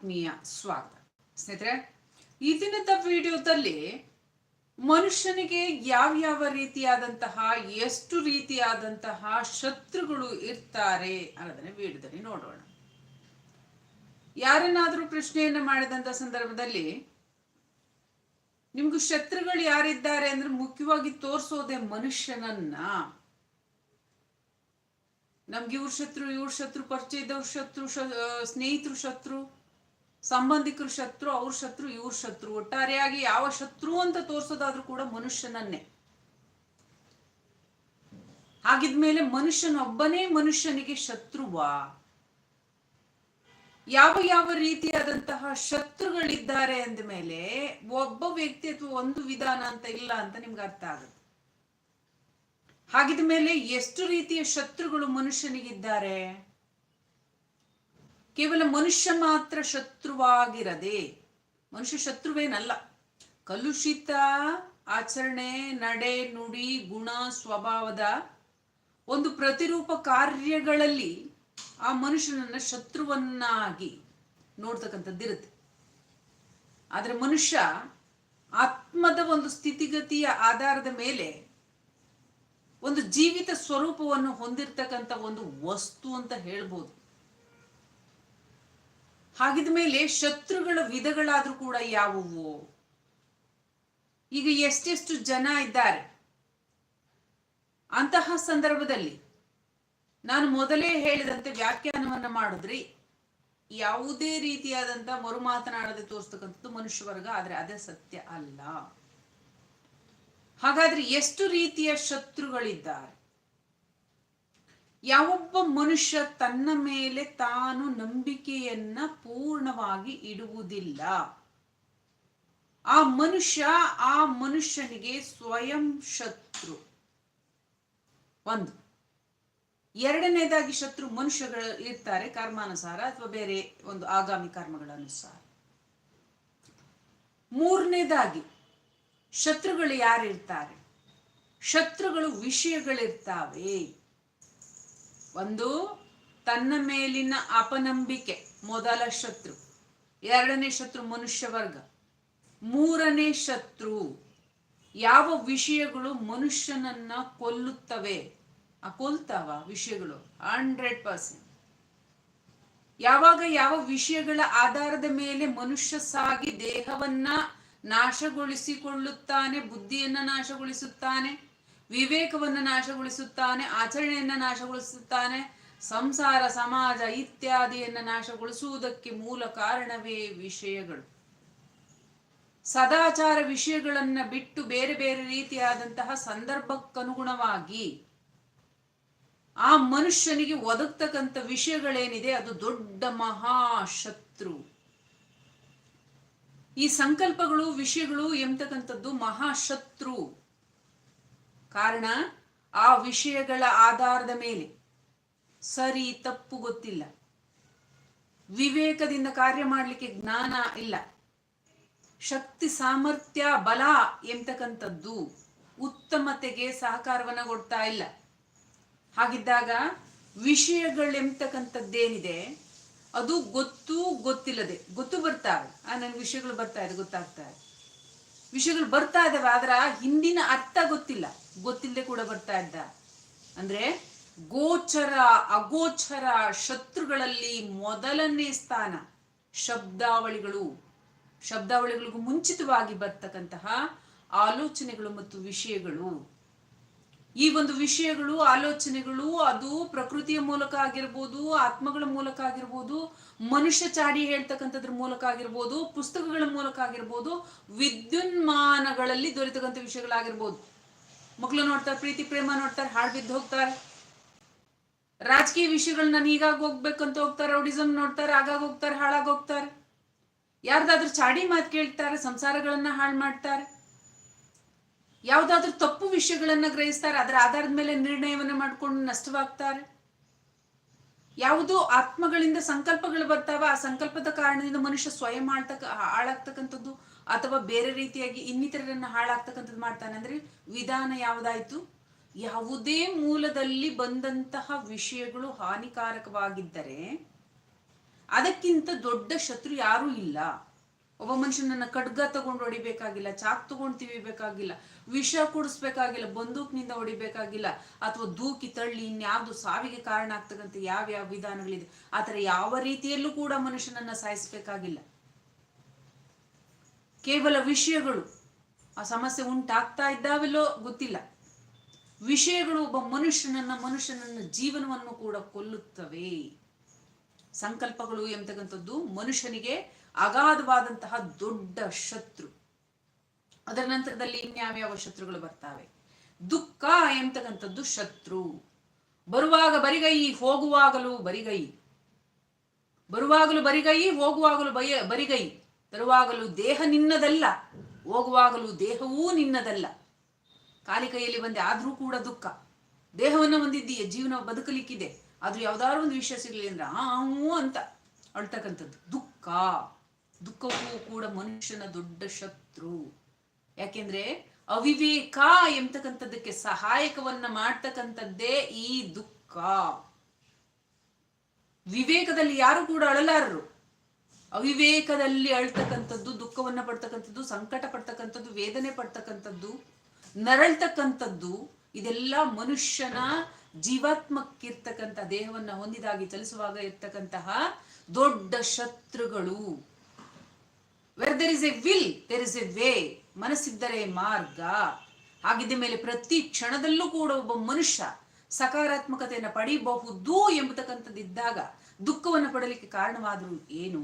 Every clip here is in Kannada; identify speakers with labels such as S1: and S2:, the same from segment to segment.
S1: ಆತ್ಮೀಯ ಸ್ವಾಗತ. ಸ್ನೇಹಿತರೆ ಈ ದಿನದ ವಿಡಿಯೋದಲ್ಲಿ ಮನುಷ್ಯನಿಗೆ ಯಾವ್ಯಾವ ಯಾವ ರೀತಿಯಾದಂತಹ, ಎಷ್ಟು ರೀತಿಯಾದಂತಹ ಶತ್ರುಗಳು ಇರ್ತಾರೆ ಅನ್ನೋದನ್ನ ವಿಡಿಯೋದಲ್ಲಿ ನೋಡೋಣ. ಯಾರನ್ನಾದ್ರೂ ಪ್ರಶ್ನೆಯನ್ನ ಮಾಡಿದಂತ ಸಂದರ್ಭದಲ್ಲಿ, ನಿಮ್ಗೂ ಶತ್ರುಗಳು ಯಾರಿದ್ದಾರೆ ಅಂದ್ರೆ ಮುಖ್ಯವಾಗಿ ತೋರಿಸೋದೆ ಮನುಷ್ಯನನ್ನ. ನಮ್ಗೆ ಇವ್ರ ಶತ್ರು ಇವ್ರ ಶತ್ರು, ಪರಿಚಯದವ್ರ ಶತ್ರು ಸ್ನೇಹಿತರು ಶತ್ರು. ಸಂಬಂಧಿಕರು ಶತ್ರು, ಅವ್ರ ಶತ್ರು, ಇವ್ರ ಶತ್ರು. ಒಟ್ಟಾರೆಯಾಗಿ ಯಾವ ಶತ್ರು ಅಂತ ತೋರ್ಸೋದಾದ್ರೂ ಕೂಡ ಮನುಷ್ಯನನ್ನೇ. ಹಾಗಿದ್ಮೇಲೆ ಮನುಷ್ಯನೊಬ್ಬನೇ ಮನುಷ್ಯನಿಗೆ ಶತ್ರುವಾ? ಯಾವ ಯಾವ ರೀತಿಯಾದಂತಹ ಶತ್ರುಗಳಿದ್ದಾರೆ ಅಂದ ಮೇಲೆ ಒಬ್ಬ ವ್ಯಕ್ತಿ ಅಥವಾ ಒಂದು ವಿಧಾನ ಅಂತ ಇಲ್ಲ ಅಂತ ನಿಮ್ಗೆ ಅರ್ಥ ಆಗುತ್ತೆ. ಹಾಗಿದ್ಮೇಲೆ ಎಷ್ಟು ರೀತಿಯ ಶತ್ರುಗಳು ಮನುಷ್ಯನಿಗಿದ್ದಾರೆ? ಕೇವಲ ಮನುಷ್ಯ ಮಾತ್ರ ಶತ್ರುವಾಗಿರದೆ, ಮನುಷ್ಯ ಶತ್ರುವೇನಲ್ಲ. ಕಲುಷಿತ ಆಚರಣೆ, ನಡೆ, ನುಡಿ, ಗುಣ, ಸ್ವಭಾವದ ಒಂದು ಪ್ರತಿರೂಪ ಕಾರ್ಯಗಳಲ್ಲಿ ಆ ಮನುಷ್ಯನನ್ನ ಶತ್ರುವನ್ನಾಗಿ ನೋಡ್ತಕ್ಕಂಥದ್ದಿರುತ್ತೆ. ಆದರೆ ಮನುಷ್ಯ ಆತ್ಮದ ಒಂದು ಸ್ಥಿತಿಗತಿಯ ಆಧಾರದ ಮೇಲೆ ಒಂದು ಜೀವಿತ ಸ್ವರೂಪವನ್ನು ಹೊಂದಿರತಕ್ಕಂಥ ಒಂದು ವಸ್ತು ಅಂತ ಹೇಳ್ಬೋದು. ಹಾಗಿದ ಮೇಲೆ ಶತ್ರುಗಳ ವಿಧಗಳಾದ್ರೂ ಕೂಡ ಯಾವುವು? ಈಗ ಎಷ್ಟೆಷ್ಟು ಜನ ಇದ್ದಾರೆ? ಅಂತಹ ಸಂದರ್ಭದಲ್ಲಿ ನಾನು ಮೊದಲೇ ಹೇಳಿದಂತೆ ವ್ಯಾಖ್ಯಾನವನ್ನ ಮಾಡಿದ್ರೆ ಯಾವುದೇ ರೀತಿಯಾದಂತ ಮರು ಮಾತನಾಡದೆ ತೋರಿಸ್ತಕ್ಕಂಥದ್ದು ಮನುಷ್ಯ ವರ್ಗ, ಆದ್ರೆ ಅದೇ ಸತ್ಯ ಅಲ್ಲ. ಹಾಗಾದ್ರೆ ಎಷ್ಟು ರೀತಿಯ ಶತ್ರುಗಳಿದ್ದಾರೆ? ಯಾವೊಬ್ಬ ಮನುಷ್ಯ ತನ್ನ ಮೇಲೆ ತಾನು ನಂಬಿಕೆಯನ್ನ ಪೂರ್ಣವಾಗಿ ಇಡುವುದಿಲ್ಲ. ಆ ಮನುಷ್ಯ ಆ ಮನುಷ್ಯನಿಗೆ ಸ್ವಯಂ ಶತ್ರು. ಒಂದು. ಎರಡನೇದಾಗಿ ಶತ್ರು ಮನುಷ್ಯಗಳು ಇರ್ತಾರೆ, ಕರ್ಮಾನುಸಾರ ಅಥವಾ ಬೇರೆ ಒಂದು ಆಗಾಮಿ ಕರ್ಮಗಳ ಅನುಸಾರ ಮೂರನೇದಾಗಿ ಶತ್ರುಗಳು ಯಾರಿರ್ತಾರೆ? ಶತ್ರುಗಳು ವಿಷಯಗಳಿರ್ತಾವೆ. ಒಂದು, ತನ್ನ ಮೇಲಿನ ಅಪನಂಬಿಕೆ, ಮೊದಲ ಶತ್ರು. ಎರಡನೇ ಶತ್ರು ಮನುಷ್ಯ ವರ್ಗ ಮೂರನೇ ಶತ್ರು, ಯಾವ ವಿಷಯಗಳು ಮನುಷ್ಯನನ್ನ ಕೊಲ್ಲುತ್ತವೆ? ಕೊಲ್ತಾವ ವಿಷಯಗಳು ಹಂಡ್ರೆಡ್ ಪರ್ಸೆಂಟ್ ಯಾವಾಗ ಯಾವ ವಿಷಯಗಳ ಆಧಾರದ ಮೇಲೆ ಮನುಷ್ಯ ಸಾಗಿ ದೇಹವನ್ನ ನಾಶಗೊಳಿಸಿಕೊಳ್ಳುತ್ತಾನೆ, ಬುದ್ಧಿಯನ್ನ ನಾಶಗೊಳಿಸುತ್ತಾನೆ? ವಿವೇಕವನ್ನ ನಾಶಗೊಳಿಸುತ್ತಾನೆ, ಆಚರಣೆಯನ್ನ ನಾಶಗೊಳಿಸುತ್ತಾನೆ, ಸಂಸಾರ, ಸಮಾಜ ಇತ್ಯಾದಿಯನ್ನ ನಾಶಗೊಳಿಸುವುದಕ್ಕೆ ಮೂಲ ಕಾರಣವೇ ವಿಷಯಗಳು. ಸದಾಚಾರ ವಿಷಯಗಳನ್ನ ಬಿಟ್ಟು ಬೇರೆ ಬೇರೆ ರೀತಿಯಾದಂತಹ ಸಂದರ್ಭಕ್ಕನುಗುಣವಾಗಿ ಆ ಮನುಷ್ಯನಿಗೆ ಒದಗ್ತಕ್ಕಂಥ ವಿಷಯಗಳೇನಿದೆ, ಅದು ದೊಡ್ಡ ಮಹಾಶತ್ರು. ಈ ಸಂಕಲ್ಪಗಳು, ವಿಷಯಗಳು ಎಂಬತಕ್ಕಂಥದ್ದು ಮಹಾಶತ್ರು. ಕಾರಣ, ಆ ವಿಷಯಗಳ ಆಧಾರದ ಮೇಲೆ. ಸರಿ, ತಪ್ಪು ಗೊತ್ತಿಲ್ಲ. ವಿವೇಕದಿಂದ ಕಾರ್ಯ ಮಾಡಲಿಕ್ಕೆ ಜ್ಞಾನ ಇಲ್ಲ. ಶಕ್ತಿ, ಸಾಮರ್ಥ್ಯ, ಬಲ ಎಂತಕ್ಕಂಥದ್ದು ಉತ್ತಮತೆಗೆ ಸಹಕಾರವನ್ನು ಕೊಡ್ತಾ ಇಲ್ಲ. ಹಾಗಿದ್ದಾಗ ವಿಷಯಗಳೆಂಬತಕ್ಕಂಥದ್ದೇನಿದೆ ಅದು ಗೊತ್ತು ಗೊತ್ತಿಲ್ಲದೆ, ಗೊತ್ತು ಬರ್ತಾವೆ ಆ, ನನ್ಗೆ ವಿಷಯಗಳು ಬರ್ತಾ ಇದೆ, ಗೊತ್ತಾಗ್ತಾ ವಿಷಯಗಳು ಬರ್ತಾ ಇದಾವೆ, ಆದ್ರ ಹಿಂದಿನ ಅರ್ಥ ಗೊತ್ತಿಲ್ಲ. ಗೊತ್ತಿಲ್ಲದೆ ಕೂಡ ಬರ್ತಾ ಇದ್ದ. ಅಂದ್ರೆ ಗೋಚರ, ಅಗೋಚರ ಶತ್ರುಗಳಲ್ಲಿ ಮೊದಲನೇ ಸ್ಥಾನ ಶಬ್ದಾವಳಿಗಳು. ಶಬ್ದಾವಳಿಗಳಿಗೂ ಮುಂಚಿತವಾಗಿ ಬರ್ತಕ್ಕಂತಹ ಆಲೋಚನೆಗಳು ಮತ್ತು ವಿಷಯಗಳು. ಈ ಒಂದು ವಿಷಯಗಳು, ಆಲೋಚನೆಗಳು ಅದು ಪ್ರಕೃತಿಯ ಮೂಲಕ ಆಗಿರ್ಬೋದು, ಆತ್ಮಗಳ ಮೂಲಕ ಆಗಿರ್ಬೋದು, ಮನುಷ್ಯ ಚಾಡಿ ಹೇಳ್ತಕ್ಕಂಥದ್ರ ಮೂಲಕ ಆಗಿರ್ಬೋದು, ಪುಸ್ತಕಗಳ ಮೂಲಕ ಆಗಿರ್ಬೋದು, ವಿದ್ಯುನ್ಮಾನಗಳಲ್ಲಿ ದೊರೆತಕ್ಕಂಥ ವಿಷಯಗಳಾಗಿರ್ಬೋದು. ಮಕ್ಕಳು ನೋಡ್ತಾರೆ, ಪ್ರೀತಿ, ಪ್ರೇಮ ನೋಡ್ತಾರೆ, ಹಾಡು ಬಿದ್ದು ಹೋಗ್ತಾರೆ. ರಾಜಕೀಯ ವಿಷಯಗಳು ನಾನು ಈಗಾಗ ಹೋಗ್ಬೇಕಂತ ಹೋಗ್ತಾರೆ, ರೌಡಿಸಮ್ ನೋಡ್ತಾರೆ, ಆಗಾಗ ಹೋಗ್ತಾರೆ, ಹಾಳಾಗಿ ಹೋಗ್ತಾರೆ. ಯಾರ್ದಾದ್ರೂ ಚಾಡಿ ಮಾತು ಕೇಳ್ತಾರೆ, ಸಂಸಾರಗಳನ್ನ ಹಾಳು ಮಾಡ್ತಾರೆ. ಯಾವ್ದಾದ್ರೂ ತಪ್ಪು ವಿಷಯಗಳನ್ನ ಗ್ರಹಿಸ್ತಾರೆ, ಅದರ ಆಧಾರದ ಮೇಲೆ ನಿರ್ಣಯವನ್ನ ಮಾಡ್ಕೊಂಡು ನಷ್ಟವಾಗ್ತಾರೆ. ಯಾವುದು ಆತ್ಮಗಳಿಂದ ಸಂಕಲ್ಪಗಳು ಬರ್ತಾವ, ಆ ಸಂಕಲ್ಪದ ಕಾರಣದಿಂದ ಮನುಷ್ಯ ಸ್ವಯಂ ಆಳ್ತಕ್ಕ ಹಾಳಾಗ್ತಕ್ಕಂಥದ್ದು ಅಥವಾ ಬೇರೆ ರೀತಿಯಾಗಿ ಇನ್ನಿತರರನ್ನ ಹಾಳಾಗ್ತಕ್ಕಂಥದ್ದು ಮಾಡ್ತಾನೆ ಅಂದ್ರೆ ವಿಧಾನ ಯಾವುದಾಯ್ತು? ಯಾವುದೇ ಮೂಲದಲ್ಲಿ ಬಂದಂತಹ ವಿಷಯಗಳು ಹಾನಿಕಾರಕವಾಗಿದ್ದರೆ ಅದಕ್ಕಿಂತ ದೊಡ್ಡ ಶತ್ರು ಯಾರೂ ಇಲ್ಲ. ಒಬ್ಬ ಮನುಷ್ಯನನ್ನ ಖಡ್ಗ ತಗೊಂಡು ಹೊಡಿಬೇಕಾಗಿಲ್ಲ, ಚಾಕ್ ತಗೊಂಡು ತಿವಿಬೇಕಾಗಿಲ್ಲ, ವಿಷ ಕುಡಿಸ್ಬೇಕಾಗಿಲ್ಲ, ಬಂದೂಕ್ನಿಂದ ಹೊಡಿಬೇಕಾಗಿಲ್ಲ, ಅಥವಾ ದೂಕಿ ತಳ್ಳಿ ಇನ್ಯಾವುದು ಸಾವಿಗೆ ಕಾರಣ ಆಗ್ತಕ್ಕಂಥ ಯಾವ್ಯಾವ ವಿಧಾನಗಳಿದೆ, ಆ ಆತರ ಯಾವ ರೀತಿಯಲ್ಲೂ ಕೂಡ ಮನುಷ್ಯನನ್ನ ಸಾಯಿಸ್ಬೇಕಾಗಿಲ್ಲ. ಕೇವಲ ವಿಷಯಗಳು. ಆ ಸಮಸ್ಯೆ ಉಂಟಾಗ್ತಾ ಇದ್ದಾವೆಲ್ಲೋ ಗೊತ್ತಿಲ್ಲ. ವಿಷಯಗಳು ಒಬ್ಬ ಮನುಷ್ಯನನ್ನ ಮನುಷ್ಯನನ್ನ ಜೀವನವನ್ನು ಕೂಡ ಕೊಲ್ಲುತ್ತವೆ. ಸಂಕಲ್ಪಗಳು ಎಂತಕ್ಕಂಥದ್ದು? ಮನುಷ್ಯನಿಗೆ ಅಗಾಧವಾದಂತಹ ದೊಡ್ಡ ಶತ್ರು. ಅದರ ನಂತರದಲ್ಲಿ ಇನ್ಯಾವ್ಯಾವ ಶತ್ರುಗಳು ಬರ್ತಾವೆ? ದುಃಖ ಎಂತಕ್ಕಂಥದ್ದು? ಶತ್ರು. ಬರುವಾಗ ಬರಿಗೈ, ಹೋಗುವಾಗಲೂ ಬರಿಗೈ. ಬರುವಾಗಲೂ ಬರಿಗೈ, ಹೋಗುವಾಗಲೂ ಬರಿಗೈ. ತರುವಾಗಲೂ ದೇಹ ನಿನ್ನದಲ್ಲ, ಹೋಗುವಾಗಲೂ ದೇಹವೂ ನಿನ್ನದಲ್ಲ. ಕಾಲಿ ಕೈಯಲ್ಲಿ ಬಂದೆ, ಆದ್ರೂ ಕೂಡ ದುಃಖ. ದೇಹವನ್ನು ಹೊಂದಿದ್ದೀಯ, ಜೀವನ ಬದುಕಲಿಕ್ಕಿದೆ. ಆದ್ರೂ ಯಾವ್ದಾದ್ರು ಒಂದು ವಿಷಯ ಸಿಗಲಿ ಅಂದ್ರೆ, ಆ ಅಂತ ಅಳ್ತಕ್ಕಂಥದ್ದು. ದುಃಖ. ದುಃಖವೂ ಕೂಡ ಮನುಷ್ಯನ ದೊಡ್ಡ ಶತ್ರು. ಯಾಕೆಂದ್ರೆ ಅವಿವೇಕ ಎಂತಕ್ಕಂಥದ್ದಕ್ಕೆ ಸಹಾಯಕವನ್ನ ಮಾಡ್ತಕ್ಕಂಥದ್ದೇ ಈ ದುಃಖ. ವಿವೇಕದಲ್ಲಿ ಯಾರು ಕೂಡ ಅಳಲಾರರು. ಅವಿವೇಕದಲ್ಲಿ ಅಳ್ತಕ್ಕಂಥದ್ದು, ದುಃಖವನ್ನು ಪಡ್ತಕ್ಕಂಥದ್ದು, ಸಂಕಟ ಪಡ್ತಕ್ಕಂಥದ್ದು, ವೇದನೆ ಪಡ್ತಕ್ಕಂಥದ್ದು, ನರಳ್ತಕ್ಕಂಥದ್ದು, ಇದೆಲ್ಲ ಮನುಷ್ಯನ ಜೀವಾತ್ಮಕ್ಕಿರ್ತಕ್ಕಂಥ ದೇಹವನ್ನ ಹೊಂದಿದಾಗಿ ಚಲಿಸುವಾಗ ಇರ್ತಕ್ಕಂತಹ ದೊಡ್ಡ ಶತ್ರುಗಳು. Where there is a will there is a way ಮನಸ್ಸಿದ್ದರೆ ಮಾರ್ಗ. ಆಗಿದ್ದ ಮೇಲೆ ಪ್ರತಿ ಕ್ಷಣದಲ್ಲೂ ಕೂಡ ಒಬ್ಬ ಮನುಷ್ಯ ಸಕಾರಾತ್ಮಕತೆಯನ್ನು ಪಡಿಬಹುದು ಎಂಬತಕ್ಕಂಥದ್ದಿದ್ದಾಗ ದುಃಖವನ್ನು ಪಡಲಿಕ್ಕೆ ಕಾರಣವಾದರೂ ಏನು?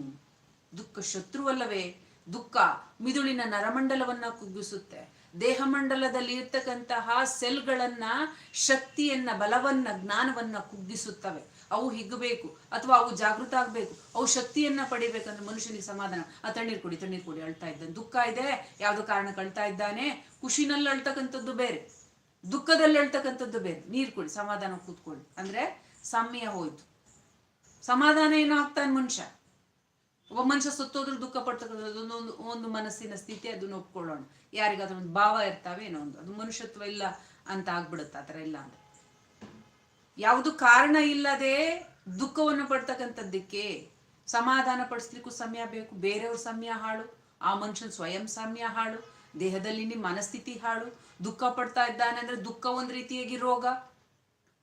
S1: ದುಃಖ ಶತ್ರುವಲ್ಲವೇ? ದುಃಖ ಮಿದುಳಿನ ನರಮಂಡಲವನ್ನ ಕುಗ್ಗಿಸುತ್ತೆ. ದೇಹ ಮಂಡಲದಲ್ಲಿ ಇರ್ತಕ್ಕಂತಹ ಸೆಲ್ಗಳನ್ನ, ಶಕ್ತಿಯನ್ನ, ಬಲವನ್ನ, ಜ್ಞಾನವನ್ನ ಕುಗ್ಗಿಸುತ್ತವೆ. ಅವು ಹಿಗ್ಗಬೇಕು ಅಥವಾ ಅವು ಜಾಗೃತ ಆಗ್ಬೇಕು. ಅವು ಶಕ್ತಿಯನ್ನ ಪಡಿಬೇಕಂದ್ರೆ ಮನುಷ್ಯನಿಗೆ ಸಮಾಧಾನ. ಆ, ತಣ್ಣೀರು ಕುಡಿ ತಣ್ಣೀರು ಕುಡಿ ಅಳ್ತಾ ಇದ್ದಾನೆ. ದುಃಖ ಇದೆ, ಯಾವ್ದು ಕಾರಣಕ್ಕೆ ಅಳ್ತಾ ಇದ್ದಾನೆ. ಖುಷಿನಲ್ಲಿ ಅಳ್ತಕ್ಕಂಥದ್ದು ಬೇರೆ. ದುಃಖದಲ್ಲಿ ಅಳ್ತಕ್ಕಂಥದ್ದು ಬೇರೆ. ನೀರು ಕುಡಿ, ಸಮಾಧಾನ ಕೂತ್ಕೊಳ್ಳಿ. ಅಂದ್ರೆ ಸಮಯ ಹೋಯ್ತು. ಸಮಾಧಾನ ಏನೋ ಆಗ್ತಾನೆ ಮನುಷ್ಯ? ಒಬ್ಬ ಮನುಷ್ಯ ಸತ್ತೋದ್ರೂ ದುಃಖ ಪಡ್ತಕ್ಕಂಥದ್ದು ಒಂದು ಒಂದು ಮನಸ್ಸಿನ ಸ್ಥಿತಿ, ಅದನ್ನ ಒಪ್ಕೊಳ್ಳೋಣ. ಯಾರಿಗಾದ್ರೂ ಒಂದು ಭಾವ ಇರ್ತಾವೆ, ಏನೋ ಒಂದು. ಅದು ಮನುಷ್ಯತ್ವ ಇಲ್ಲ ಅಂತ ಆಗ್ಬಿಡುತ್ತೆ, ಆ ಥರ ಇಲ್ಲ ಯಾವುದು ಕಾರಣ ಇಲ್ಲದೆ ದುಃಖವನ್ನು ಪಡ್ತಕ್ಕಂಥದ್ದಕ್ಕೆ ಸಮಾಧಾನ ಪಡಿಸ್ಲಿಕ್ಕೂ ಸಮಯ ಬೇಕು, ಬೇರೆಯವ್ರ ಸಮಯ ಹಾಳು, ಆ ಮನುಷ್ಯನ ಸ್ವಯಂ ಸಮಯ ಹಾಳು, ದೇಹದಲ್ಲಿ ಮನಸ್ಥಿತಿ ಹಾಳು, ದುಃಖ ಪಡ್ತಾ ಇದ್ದಾನೆ ಅಂದ್ರೆ ದುಃಖ ಒಂದ್ ರೀತಿಯಾಗಿ ರೋಗ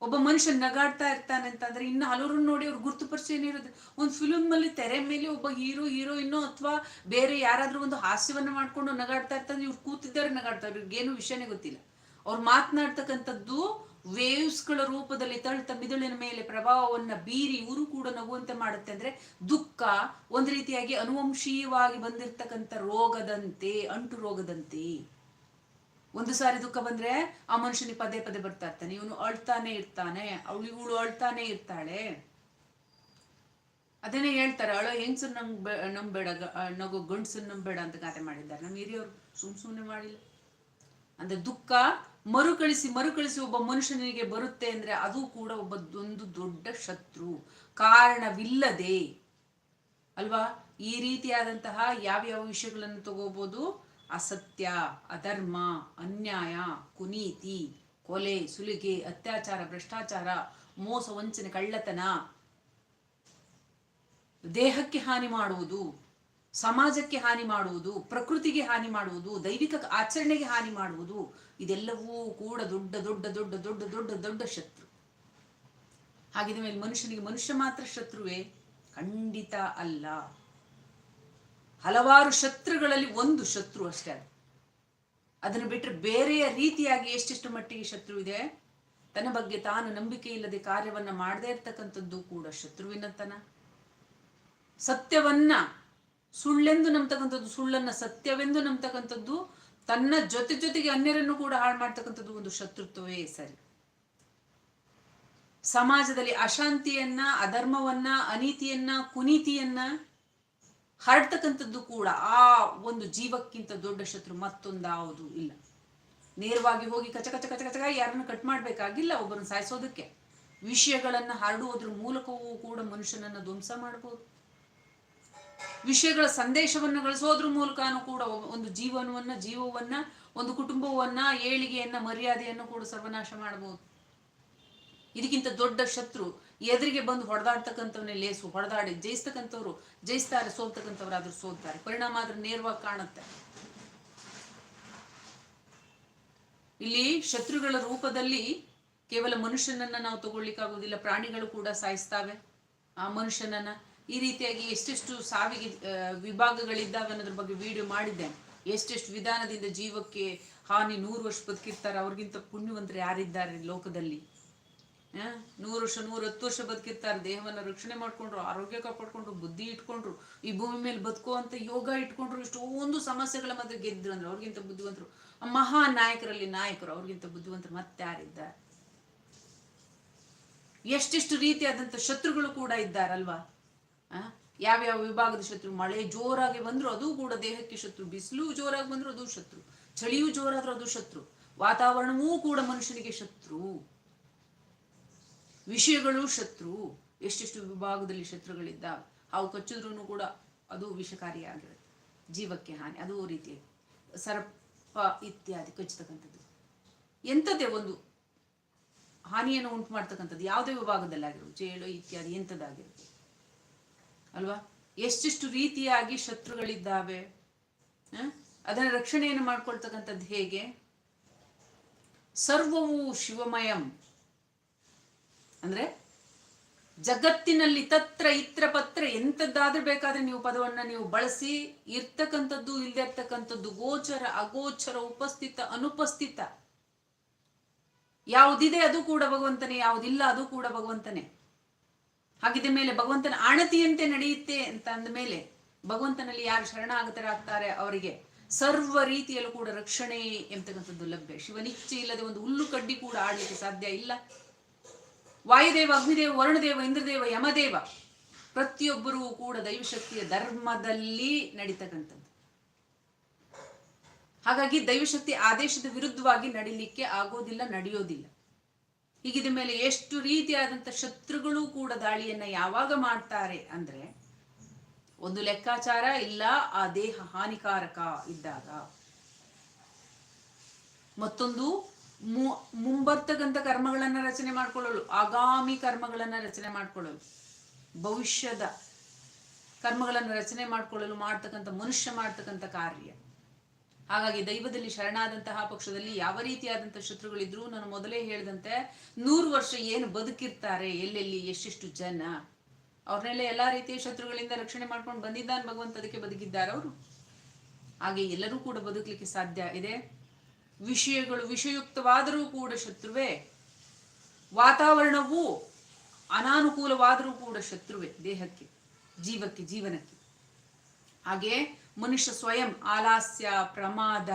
S1: ಒಬ್ಬ ಮನುಷ್ಯ ನಗಾಡ್ತಾ ಇರ್ತಾನೆ ಅಂತಂದ್ರೆ ಇನ್ನು ಹಲವರು ನೋಡಿ ಅವ್ರು ಗುರುತುಪರಿಸಿ ಏನಿರುತ್ತೆ ಒಂದು ಫಿಲ್ಮ್ ಅಲ್ಲಿ ತೆರೆ ಮೇಲೆ ಒಬ್ಬ ಹೀರೋ ಹೀರೋಯಿನ್ನು ಅಥವಾ ಬೇರೆ ಯಾರಾದ್ರೂ ಒಂದು ಹಾಸ್ಯವನ್ನ ಮಾಡ್ಕೊಂಡು ನಗಾಡ್ತಾ ಇರ್ತಾರೆ ಇವ್ರು ಕೂತಿದ್ದಾರೆ ನಗಾಡ್ತಾರೆ ಇವ್ರಿಗೇನು ವಿಷಯನೇ ಗೊತ್ತಿಲ್ಲ. ಅವ್ರು ಮಾತನಾಡ್ತಕ್ಕಂಥದ್ದು ವೇವ್ಸ್ಗಳ ರೂಪದಲ್ಲಿ ತಳ್ತ ಮಿದುಳಿನ ಮೇಲೆ ಪ್ರಭಾವವನ್ನ ಬೀರಿ ಇವರು ಕೂಡ ನಗುವಂತೆ ಮಾಡುತ್ತೆ ಅಂದ್ರೆ ದುಃಖ, ಒಂದು ರೀತಿಯಾಗಿ ಅನುವಂಶೀಯವಾಗಿ ಬಂದಿರತಕ್ಕಂಥ ರೋಗದಂತೆ, ಅಂಟು ರೋಗದಂತೆ. ಒಂದು ಸಾರಿ ದುಃಖ ಬಂದ್ರೆ ಆ ಮನುಷ್ಯನಿಗೆ ಪದೇ ಪದೇ ಬರ್ತಾ ಇರ್ತಾನೆ. ಇವನು ಅಳ್ತಾನೆ ಇರ್ತಾನೆ. ಅವಳು ಇವಳು ಅಳ್ತಾನೆ ಇರ್ತಾಳೆ. ಅದನ್ನೇ ಹೇಳ್ತಾರೆ, ಅಳೋ ಹೆಂಗ್ಸು ನಂಗ್ ನಂಬೇಡ ನಗು ಗಂಡ್ಸನ್ ನಂಬೇಡ ಅಂತ ಗಾದೆ ಮಾಡಿದ್ದಾರೆ. ನಮ್ಮ ಹಿರಿಯವರು ಸುಮ್ ಸುಮ್ಮನೆ ಮಾಡಿಲ್ಲ. ಅಂದ್ರೆ ದುಃಖ ಮರುಕಳಿಸಿ ಮರುಕಳಿಸಿ ಒಬ್ಬ ಮನುಷ್ಯನಿಗೆ ಬರುತ್ತೆ ಅಂದ್ರೆ ಅದು ಕೂಡ ಒಬ್ಬ ಒಂದು ದೊಡ್ಡ ಶತ್ರು. ಕಾರಣವಿಲ್ಲದೆ. ಅಲ್ವಾ? ಈ ರೀತಿಯಾದಂತಹ ಯಾವ್ಯಾವ ವಿಷಯಗಳನ್ನು ತಗೋಬಹುದು ಅಸತ್ಯ, ಅಧರ್ಮ, ಅನ್ಯಾಯ, ಕುನೀತಿ, ಕೊಲೆ, ಸುಲಿಗೆ, ಅತ್ಯಾಚಾರ, ಭ್ರಷ್ಟಾಚಾರ, ಮೋಸ, ವಂಚನೆ, ಕಳ್ಳತನ, ದೇಹಕ್ಕೆ ಹಾನಿ ಮಾಡುವುದು, ಸಮಾಜಕ್ಕೆ ಹಾನಿ ಮಾಡುವುದು, ಪ್ರಕೃತಿಗೆ ಹಾನಿ ಮಾಡುವುದು, ದೈವಿಕ ಆಚರಣೆಗೆ ಹಾನಿ ಮಾಡುವುದು, ಇದೆಲ್ಲವೂ ಕೂಡ ದೊಡ್ಡ ದೊಡ್ಡ ದೊಡ್ಡ ದೊಡ್ಡ ದೊಡ್ಡ ದೊಡ್ಡ ಶತ್ರು. ಹಾಗಿದ ಮೇಲೆ ಮನುಷ್ಯನಿಗೆ ಮನುಷ್ಯ ಮಾತ್ರ ಶತ್ರುವೇ? ಖಂಡಿತ ಅಲ್ಲ. ಹಲವಾರು ಶತ್ರುಗಳಲ್ಲಿ ಒಂದು ಶತ್ರು ಅಷ್ಟೇ ಅದು. ಅದನ್ನು ಬಿಟ್ಟರೆ ಬೇರೆಯ ರೀತಿಯಾಗಿ ಎಷ್ಟೆಷ್ಟು ಮಟ್ಟಿಗೆ ಶತ್ರು ಇದೆ? ತನ್ನ ಬಗ್ಗೆ ತಾನು ನಂಬಿಕೆ ಇಲ್ಲದೆ ಕಾರ್ಯವನ್ನ ಮಾಡದೇ ಇರ್ತಕ್ಕಂಥದ್ದು ಕೂಡ ಶತ್ರುವಿನತನ. ಸತ್ಯವನ್ನ ಸುಳ್ಳೆಂದು ನಂಬತಕ್ಕಂಥದ್ದು, ಸುಳ್ಳನ್ನ ಸತ್ಯವೆಂದು ನಂಬತಕ್ಕಂಥದ್ದು, ತನ್ನ ಜೊತೆ ಜೊತೆಗೆ ಅನ್ಯರನ್ನು ಕೂಡ ಹಾಳು ಮಾಡ್ತಕ್ಕಂಥದ್ದು ಒಂದು ಶತ್ರುತ್ವವೇ ಸರಿ. ಸಮಾಜದಲ್ಲಿ ಅಶಾಂತಿಯನ್ನ, ಅಧರ್ಮವನ್ನ, ಅನೀತಿಯನ್ನ, ಕುನೀತಿಯನ್ನ ಹರಡ್ತಕ್ಕಂಥದ್ದು ಕೂಡ ಆ ಒಂದು ಜೀವಕ್ಕಿಂತ ದೊಡ್ಡ ಶತ್ರು ಮತ್ತೊಂದಾವುದು ಇಲ್ಲ. ನೇರವಾಗಿ ಹೋಗಿ ಕಚ ಕಚ ಕಚ ಕಚ ಯಾರನ್ನು ಕಟ್ ಮಾಡಬೇಕಾಗಿಲ್ಲ, ಒಬ್ಬರನ್ನು ಸಾಯಿಸೋದಕ್ಕೆ. ವಿಷಯಗಳನ್ನ ಹರಡುವುದ್ರ ಮೂಲಕವೂ ಕೂಡ ಮನುಷ್ಯನನ್ನ ಧ್ವಂಸ ಮಾಡಬಹುದು ವಿಷಯಗಳ ಸಂದೇಶವನ್ನು ಗಳಿಸೋದ್ರ ಮೂಲಕನೂ ಕೂಡ ಒಂದು ಜೀವನವನ್ನ, ಜೀವವನ್ನ, ಒಂದು ಕುಟುಂಬವನ್ನ, ಏಳಿಗೆಯನ್ನ, ಮರ್ಯಾದೆಯನ್ನು ಕೂಡ ಸರ್ವನಾಶ ಮಾಡಬಹುದು ಇದಕ್ಕಿಂತ ದೊಡ್ಡ ಶತ್ರು ಎದುರಿಗೆ ಬಂದು ಹೊಡೆದಾಡ್ತಕ್ಕಂಥವನ್ನೇ ಲೇಸು, ಹೊಡೆದಾಡಿ, ಜಯಿಸ್ತಕ್ಕಂಥವ್ರು, ಜಯಿಸ್ತಾರೆ, ಸೋಲ್ತಕ್ಕಂಥವ್ರಾದ್ರೂ ಸೋಲ್ತಾರೆ. ಪರಿಣಾಮ ಆದ್ರೆ ನೇರವಾಗಿ ಕಾಣುತ್ತೆ. ಇಲ್ಲಿ ಶತ್ರುಗಳ ರೂಪದಲ್ಲಿ ಕೇವಲ ಮನುಷ್ಯನನ್ನ ನಾವು ತಗೊಳ್ಳಿಕ್ಕಾಗೋದಿಲ್ಲ, ಪ್ರಾಣಿಗಳು ಕೂಡ ಸಾಯಿಸ್ತಾವೆ. ಆ ಮನುಷ್ಯನನ್ನ ಈ ರೀತಿಯಾಗಿ ಎಷ್ಟೆಷ್ಟು ಸಾವಿಗೆ ವಿಭಾಗಗಳಿದ್ದಾವೆ ಅನ್ನೋದ್ರ ಬಗ್ಗೆ ವಿಡಿಯೋ ಮಾಡಿದ್ದೇನೆ ಎಷ್ಟೆಷ್ಟು ವಿಧಾನದಿಂದ ಜೀವಕ್ಕೆ ಹಾನಿ ನೂರು ವರ್ಷ ಬದುಕಿರ್ತಾರೆ, ಅವ್ರಿಗಿಂತ ಪುಣ್ಯವಂತರು ಯಾರಿದ್ದಾರೆ ಲೋಕದಲ್ಲಿ? ನೂರು ವರ್ಷ, ನೂರು ಹತ್ತು ವರ್ಷ ಬದುಕಿರ್ತಾರೆ. ದೇಹವನ್ನ ರಕ್ಷಣೆ ಮಾಡ್ಕೊಂಡ್ರು, ಆರೋಗ್ಯ ಕಾಪಾಡ್ಕೊಂಡ್ರು, ಬುದ್ಧಿ ಇಟ್ಕೊಂಡ್ರು, ಈ ಭೂಮಿ ಮೇಲೆ ಬದುಕುವಂತ ಯೋಗ ಇಟ್ಕೊಂಡ್ರು ಇಷ್ಟೊಂದು ಸಮಸ್ಯೆಗಳ ಮಧ್ಯೆ ಗೆದ್ರು ಅಂದ್ರೆ ಅವ್ರಿಗಿಂತ ಬುದ್ಧಿವಂತರು ಮಹಾ ನಾಯಕರಲ್ಲಿ ನಾಯಕರು ಅವ್ರಿಗಿಂತ ಬುದ್ಧಿವಂತರು ಮತ್ತೆ ಯಾರಿದ್ದಾರೆ? ಎಷ್ಟೆಷ್ಟು ರೀತಿಯಾದಂಥ ಶತ್ರುಗಳು ಕೂಡ ಇದ್ದಾರಲ್ವಾ? ಆ? ಯಾವ್ಯಾವ ವಿಭಾಗದ ಶತ್ರು? ಮಳೆ ಜೋರಾಗಿ ಬಂದ್ರು ಅದು ಕೂಡ ದೇಹಕ್ಕೆ ಶತ್ರು, ಬಿಸಿಲು ಜೋರಾಗಿ ಬಂದ್ರು ಅದು ಶತ್ರು, ಚಳಿಯೂ ಜೋರಾದ್ರೂ ಅದು ಶತ್ರು, ವಾತಾವರಣವೂ ಕೂಡ ಮನುಷ್ಯನಿಗೆ ಶತ್ರು. ವಿಷಯಗಳು ಶತ್ರು, ಎಷ್ಟೆಷ್ಟು ವಿಭಾಗದಲ್ಲಿ ಶತ್ರುಗಳಿದ್ದಾವೆ ಹಾವು ಕಚ್ಚಿದ್ರೂ ಕೂಡ ಅದು ವಿಷಕಾರಿಯಾಗಿರುತ್ತೆ. ಜೀವಕ್ಕೆ ಹಾನಿ, ಅದು ರೀತಿ. ಸರ್ಪ ಇತ್ಯಾದಿ ಕಚ್ಚತಕ್ಕಂಥದ್ದು. ಎಂಥದ್ದೇ ಒಂದು ಹಾನಿಯನ್ನು ಉಂಟು ಮಾಡ್ತಕ್ಕಂಥದ್ದು ಯಾವುದೇ ವಿಭಾಗದಲ್ಲಾಗಿರ್ಬೋದು ಚೇಳು ಇತ್ಯಾದಿ ಎಂಥದ್ದಾಗಿರುತ್ತೆ ಅಲ್ವಾ? ಎಷ್ಟೆಷ್ಟು ರೀತಿಯಾಗಿ ಶತ್ರುಗಳಿದ್ದಾವೆ ಅದರ ರಕ್ಷಣೆಯನ್ನು ಮಾಡ್ಕೊಳ್ತಕ್ಕಂಥದ್ದು ಹೇಗೆ? ಸರ್ವವು ಶಿವಮಯಂ. ಅಂದ್ರೆ ಜಗತ್ತಿನಲ್ಲಿ ತತ್ರ ಇತ್ರ ಪತ್ರ ಎಂಥದ್ದಾದ್ರೂ ಬೇಕಾದ್ರೆ ನೀವು ಪದವನ್ನ ನೀವು ಬಳಸಿ ಇರ್ತಕ್ಕಂಥದ್ದು ಇಲ್ಲದೆ ಇರ್ತಕ್ಕಂಥದ್ದು ಗೋಚರ, ಅಗೋಚರ, ಉಪಸ್ಥಿತ, ಅನುಪಸ್ಥಿತ. ಯಾವುದಿದೆ ಅದು ಕೂಡ ಭಗವಂತನೇ, ಯಾವುದಿಲ್ಲ ಅದು ಕೂಡ ಭಗವಂತನೇ. ಹಾಗಿದ ಮೇಲೆ ಭಗವಂತನ ಆಣತಿಯಂತೆ ನಡೆಯುತ್ತೆ ಅಂತ ಅಂದ ಮೇಲೆ ಭಗವಂತನಲ್ಲಿ ಯಾರು ಶರಣಾಗತರಾಗ್ತಾರೆ ಅವರಿಗೆ ಸರ್ವ ರೀತಿಯಲ್ಲೂ ಕೂಡ ರಕ್ಷಣೆ ಎಂತಕ್ಕಂಥದ್ದು ಲಭ್ಯ. ಶಿವನಿಚ್ಛೆ ಇಲ್ಲದೆ ಒಂದು ಹುಲ್ಲು ಕಡ್ಡಿ ಕೂಡ ಆಡಲಿಕ್ಕೆ ಸಾಧ್ಯ ಇಲ್ಲ. ವಾಯುದೇವ, ಅಗ್ನಿದೇವ, ವರುಣದೇವ, ಇಂದ್ರದೇವ, ಯಮದೇವ ಪ್ರತಿಯೊಬ್ಬರೂ ಕೂಡ ದೈವಶಕ್ತಿಯ ಧರ್ಮದಲ್ಲಿ ನಡೀತಕ್ಕಂಥದ್ದು. ಹಾಗಾಗಿ ದೈವಶಕ್ತಿ ಆದೇಶದ ವಿರುದ್ಧವಾಗಿ ನಡಿಲಿಕ್ಕೆ ಆಗೋದಿಲ್ಲ, ನಡೆಯೋದಿಲ್ಲ. ಹೀಗಿದ ಮೇಲೆ ಎಷ್ಟು ರೀತಿಯಾದಂಥ ಶತ್ರುಗಳು ಕೂಡ ದಾಳಿಯನ್ನ ಯಾವಾಗ ಮಾಡ್ತಾರೆ ಅಂದ್ರೆ, ಒಂದು ಲೆಕ್ಕಾಚಾರ ಇಲ್ಲ, ಆ ದೇಹ ಹಾನಿಕಾರಕ ಇದ್ದಾಗ ಮತ್ತೊಂದು ಮುಂಬರ್ತಕ್ಕಂಥ ಕರ್ಮಗಳನ್ನ ರಚನೆ ಮಾಡ್ಕೊಳ್ಳಲು ಆಗಾಮಿ ಕರ್ಮಗಳನ್ನ ರಚನೆ ಮಾಡ್ಕೊಳ್ಳಲು ಭವಿಷ್ಯದ ಕರ್ಮಗಳನ್ನು ರಚನೆ ಮಾಡ್ಕೊಳ್ಳಲು ಮಾಡ್ತಕ್ಕಂಥ ಮನುಷ್ಯ ಮಾಡ್ತಕ್ಕಂಥ ಕಾರ್ಯ. ಹಾಗಾಗಿ ದೈವದಲ್ಲಿ ಶರಣಾದಂತಹ ಪಕ್ಷದಲ್ಲಿ ಯಾವ ರೀತಿಯಾದಂಥ ಶತ್ರುಗಳಿದ್ರು ನಾನು ಮೊದಲೇ ಹೇಳಿದಂತೆ ನೂರು ವರ್ಷ ಏನು ಬದುಕಿರ್ತಾರೆ, ಎಲ್ಲೆಲ್ಲಿ ಎಷ್ಟೆಷ್ಟು ಜನ? ಅವ್ರನ್ನೆಲ್ಲ ಎಲ್ಲಾ ರೀತಿಯ ಶತ್ರುಗಳಿಂದ ರಕ್ಷಣೆ ಮಾಡ್ಕೊಂಡು ಬಂದಿದ್ದಾನೆ ಭಗವಂತ, ಅದಕ್ಕೆ ಬದುಕಿದ್ದಾರೆ ಅವರು. ಹಾಗೆ ಎಲ್ಲರೂ ಕೂಡ ಬದುಕಲಿಕ್ಕೆ ಸಾಧ್ಯ ಇದೆ. ವಿಷಯಗಳು ವಿಷಯುಕ್ತವಾದರೂ ಕೂಡ ಶತ್ರುವೆ. ವಾತಾವರಣವು ಅನಾನುಕೂಲವಾದರೂ ಕೂಡ ಶತ್ರುವೆ ದೇಹಕ್ಕೆ, ಜೀವಕ್ಕೆ, ಜೀವನಕ್ಕೆ. ಹಾಗೆ ಮನುಷ್ಯ ಸ್ವಯಂ ಆಲಾಸ್ಯ, ಪ್ರಮಾದ,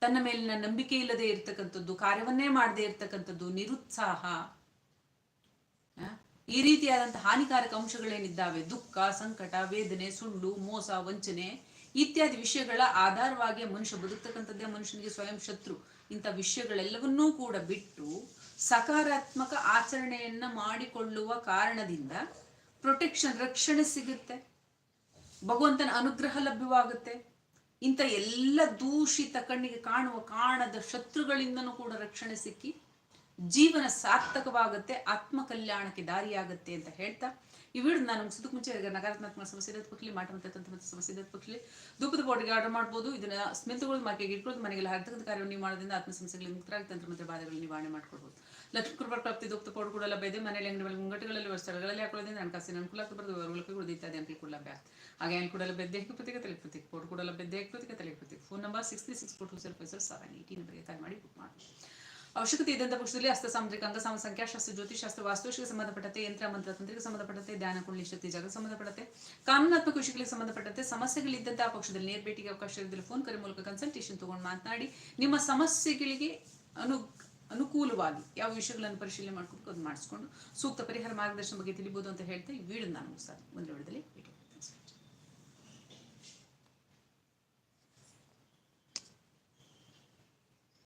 S1: ತನ್ನ ಮೇಲಿನ ನಂಬಿಕೆ ಇಲ್ಲದೆ ಇರ್ತಕ್ಕಂಥದ್ದು, ಕಾರ್ಯವನ್ನೇ ಮಾಡದೇ ಇರ್ತಕ್ಕಂಥದ್ದು, ನಿರುತ್ಸಾಹ ಈ ರೀತಿಯಾದಂತಹ ಹಾನಿಕಾರಕ ಅಂಶಗಳೇನಿದ್ದಾವೆ? ದುಃಖ, ಸಂಕಟ, ವೇದನೆ, ಸುಳ್ಳು, ಮೋಸ, ವಂಚನೆ ಇತ್ಯಾದಿ ವಿಷಯಗಳ ಆಧಾರವಾಗಿ ಮನುಷ್ಯ ಬದುಕ್ತಕ್ಕಂಥದ್ದೇ ಮನುಷ್ಯನಿಗೆ ಸ್ವಯಂ ಶತ್ರು. ಇಂಥ ವಿಷಯಗಳೆಲ್ಲವನ್ನೂ ಕೂಡ ಬಿಟ್ಟು ಸಕಾರಾತ್ಮಕ ಆಚರಣೆಯನ್ನ ಮಾಡಿಕೊಳ್ಳುವ ಕಾರಣದಿಂದ ಪ್ರೊಟೆಕ್ಷನ್ ರಕ್ಷಣೆ ಸಿಗುತ್ತೆ. ಭಗವಂತನ ಅನುಗ್ರಹ ಲಭ್ಯವಾಗುತ್ತೆ. ಇಂಥ ಎಲ್ಲ ದೂಷಿತ ಕಣ್ಣಿಗೆ ಕಾಣುವ ಕಾಣದ ಶತ್ರುಗಳಿಂದನೂ ಕೂಡ ರಕ್ಷಣೆ ಸಿಕ್ಕಿ ಜೀವನ ಸಾರ್ಥಕವಾಗುತ್ತೆ ಆತ್ಮ ಕಲ್ಯಾಣಕ್ಕೆ ದಾರಿಯಾಗುತ್ತೆ ಅಂತ ಹೇಳ್ತಾ. ಈ ವಿಡಿಯೋ ನಾನು ಮುಗಿಸೋದಕ್ಕೆ ಮುಂಚೆ ನಕಾರಾತ್ಮಕ ಸಮಸ್ಯೆ ಇರೋದ್ ಪಕ್ಷಲಿ ಮಾಟ ಮತ್ತೆ ಸಮಸ್ಯೆ ಇರೋದ್ ಪಕ್ಷಲಿ, ಧೂಪದ ಬೋರ್ಡ್ಗೆ ಆರ್ಡರ್ ಮಾಡ್ಬೋದು. ಇದನ್ನ ಸ್ಮಿತ್ಗಳು ಮಾರ್ಕೆಗೆ ಇಟ್ಕೊಳ್ಳೋದು, ಮನೆಗೆಲ್ಲ ಹರ್ತಕ್ಕಂಥ ಕಾರ್ಯವನ್ನು ನೀವು ಮಾಡೋದ್ರಿಂದ ಆತ್ಮ ಸಮಸ್ಯೆಗಳಿಗೆ ಮುಕ್ತರಾಗಿ ತಂತ್ರ ಮತ್ತೆ ಬಾಧೆಗಳು ನಿವಾರಣೆ ಮಾಡ್ಕೊಳ್ಬೋದು ಲಕ್ಷ್ಮೀ ಕೃಪಾ ಪ್ರಾಪ್ತಿ ದುಪ್ತ ಪೌಡ್ ಕೂಡ ಲಭ್ಯ ಮನೆಯಲ್ಲಿ ಮೇಲೆ ಮುಂಗಟ್ಟುಗಳಲ್ಲಿ ಸ್ಥಳಗಳಲ್ಲಿ ಹಾಕೊಳ್ಳೋದ್ರಿಂದ ಹಣಕಾಸಿನ ಅನುಕೂಲ ಬರೋದು ಹೊರಗಳಿಗೆ ಅದೇ ಅನುಕೂಲ ಲಭ್ಯ. ಹಾಗೆ ಏನು ಕೂಡ ಲಭ್ಯ ದೇಹಕ್ಕೆ ಪ್ರತಿಗೆ ತಲೆ ಪ್ರತಿಗೆ ಪೌಡ್ ಕೂಡ ಲಭ್ಯ ದೇಹಕ್ಕೆ ಪ್ರತಿಗೆ ತಲೆ ಪ್ರತಿಗೆ phone number six three six four two seven five sir seven eighty ನಂಬರ್ಗೆ ಕಾಲ್ ಮಾಡಿ ಬುಕ್ ಮಾಡಿ. ಅವಶ್ಯಕತೆ ಇದ್ದಂಥ ಪಕ್ಷದಲ್ಲಿ ಹಸ್ತ ಸಾಮುದ್ರಿಕ ಅಂಗಸಾಮ ಸಂಖ್ಯಾಶಾಸ್ತ್ರ ಜ್ಯೋತಿಷಾಸ್ತ್ರ ವಾಸ್ತುಶಿಗೆ ಸಂಬಂಧಪಟ್ಟಂತೆ ಯಂತ್ರ, ಮಂತ್ರ ತಂತ್ರಿಗೆ ಸಂಬಂಧಪಟ್ಟಂತೆ ಧ್ಯಾನ, ಕುಂಡಲಿ, ಶಕ್ತಿ ಜಾಗ ಸಂಬಂಧಪಟ್ಟಂತೆ ಕಾನೂನಾತ್ಮಕ ವಿಷಯಗಳಿಗೆ ಸಂಬಂಧಪಟ್ಟಂತೆ ಸಮಸ್ಯೆಗಳಿದ್ದಂತಹ ಪಕ್ಷದಲ್ಲಿ ನೇರ ಭೇಟಿಗೆ ಅವಕಾಶ ಇರೋದಿಲ್ಲ ಫೋನ್ ಕರೆ ಮೂಲಕ ಕನ್ಸಲ್ಟೇಷನ್ ತಗೊಂಡು ಮಾತನಾಡಿ, ನಿಮ್ಮ ಸಮಸ್ಯೆಗಳಿಗೆ ಅನು, ಅನುಕೂಲವಾಗಿ ಯಾವ ವಿಷಯಗಳನ್ನು ಪರಿಶೀಲನೆ ಮಾಡ್ಕೊಂಡು ಅದು ಮಾಡಿಸ್ಕೊಂಡು ಸೂಕ್ತ ಪರಿಹಾರ ಮಾರ್ಗದರ್ಶನ ಬಗ್ಗೆ ತಿಳಿಬೋದು ಅಂತ ಹೇಳ್ತಾ ಈ ವಿಡಿಯೋ ನಾನು ಸರ್ ಮುಂದಿನ ವಿಡಿಯೋದಲ್ಲಿ